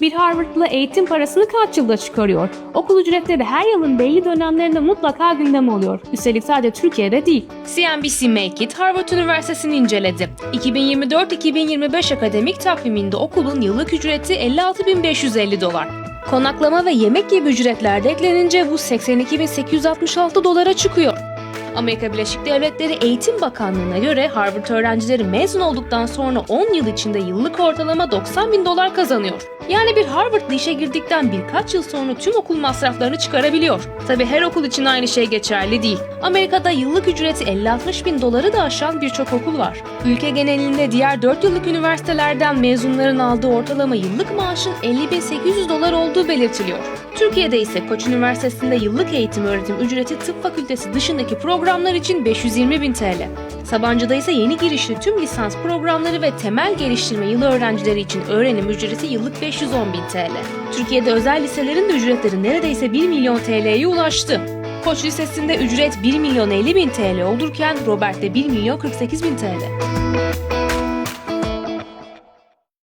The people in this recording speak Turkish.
Bir Harvardlı eğitim parasını kaç yılda çıkarıyor? Okul ücretleri her yılın belli dönemlerinde mutlaka gündem oluyor. Üstelik sadece Türkiye'de değil. CNBC Make It Harvard Üniversitesi'ni inceledi. 2024-2025 akademik takviminde okulun yıllık ücreti 56.550 dolar. Konaklama ve yemek gibi ücretler de eklenince bu 82.866 dolara çıkıyor. Amerika Birleşik Devletleri Eğitim Bakanlığı'na göre Harvard öğrencileri mezun olduktan sonra 10 yıl içinde yıllık ortalama 90 bin dolar kazanıyor. Yani bir Harvardlı işe girdikten birkaç yıl sonra tüm okul masraflarını çıkarabiliyor. Tabi her okul için aynı şey geçerli değil. Amerika'da yıllık ücreti 50-60 bin doları da aşan birçok okul var. Ülke genelinde diğer 4 yıllık üniversitelerden mezunların aldığı ortalama yıllık maaşın 50.800 dolar olduğu belirtiliyor. Türkiye'de ise Koç Üniversitesi'nde yıllık eğitim öğretim ücreti tıp fakültesi dışındaki programlar için 520 bin TL. Sabancı'da ise yeni girişli tüm lisans programları ve temel geliştirme yılı öğrencileri için öğrenim ücreti yıllık 510 bin TL. Türkiye'de özel liselerin de ücretleri neredeyse 1 milyon TL'ye ulaştı. Koç Lisesi'nde ücret 1 milyon 50 bin TL olurken Robert'te 1 milyon 48 bin TL.